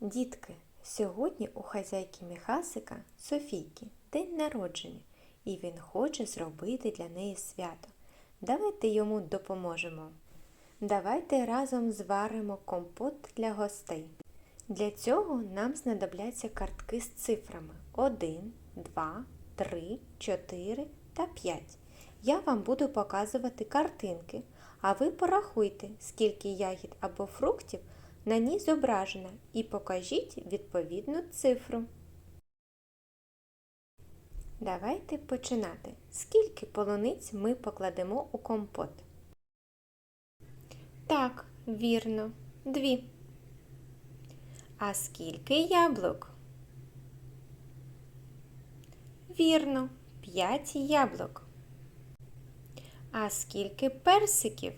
Дітки, сьогодні у хазяйки Міхасика Софійки день народження, і він хоче зробити для неї свято. Давайте йому допоможемо. Давайте разом зваримо компот для гостей. Для цього нам знадобляться картки з цифрами 1, 2, 3, 4 та 5. Я вам буду показувати картинки, а ви порахуйте, скільки ягід або фруктів на ній зображено і покажіть відповідну цифру. Давайте починати. Скільки полуниць ми покладемо у компот? Так, вірно, дві. А скільки яблук? Вірно, п'ять яблук. А скільки персиків?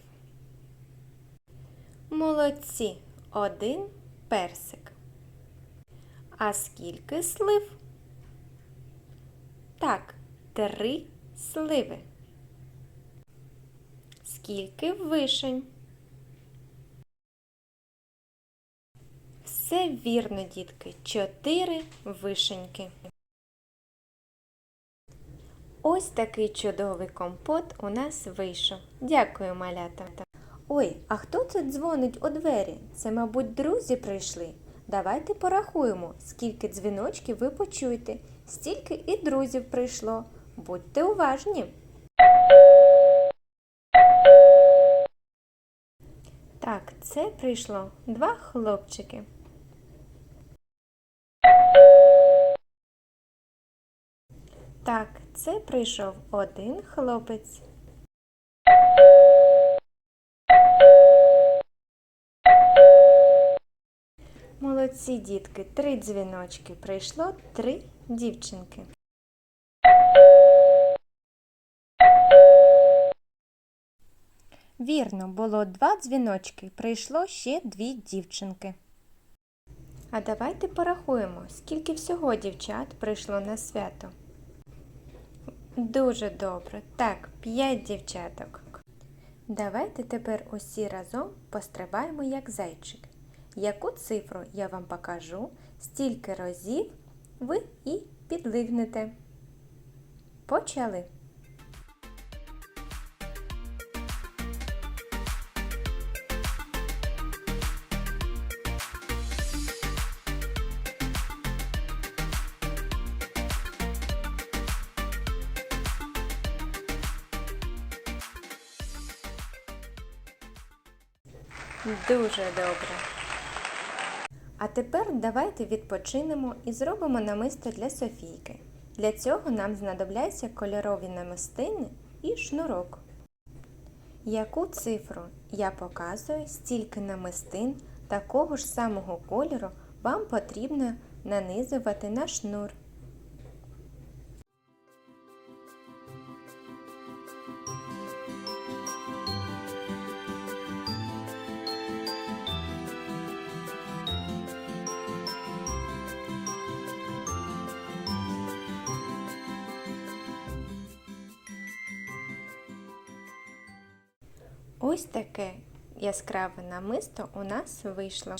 Молодці, один персик. А скільки слив? Так, три сливи. Скільки вишень? Все вірно, дітки, чотири вишеньки. Ось такий чудовий компот у нас вийшов. Дякую, малята. Ой, а хто це дзвонить у двері? Це, мабуть, друзі прийшли. Давайте порахуємо, скільки дзвіночків ви почуєте, стільки і друзів прийшло. Будьте уважні. Так, це прийшло два хлопчики. Так, це прийшов один хлопець. Молодці дітки, три дзвіночки прийшло три дівчинки. Вірно, було два дзвіночки, прийшло ще дві дівчинки. А давайте порахуємо, скільки всього дівчат прийшло на свято. Дуже добре. Так, п'ять дівчаток. Давайте тепер усі разом пострибаємо як зайчик. Яку цифру я вам покажу, стільки разів ви і підлигнете. Почали. Дуже добре. А тепер давайте відпочинемо і зробимо намисто для Софійки. Для цього нам знадобляться кольорові намистини і шнурок. Яку цифру я показую, стільки намистин такого ж самого кольору вам потрібно нанизувати на шнур. Ось таке яскраве намисто у нас вийшло.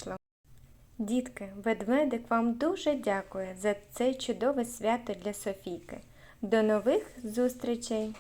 Дітки, ведмедик вам дуже дякує за це чудове свято для Софійки. До нових зустрічей!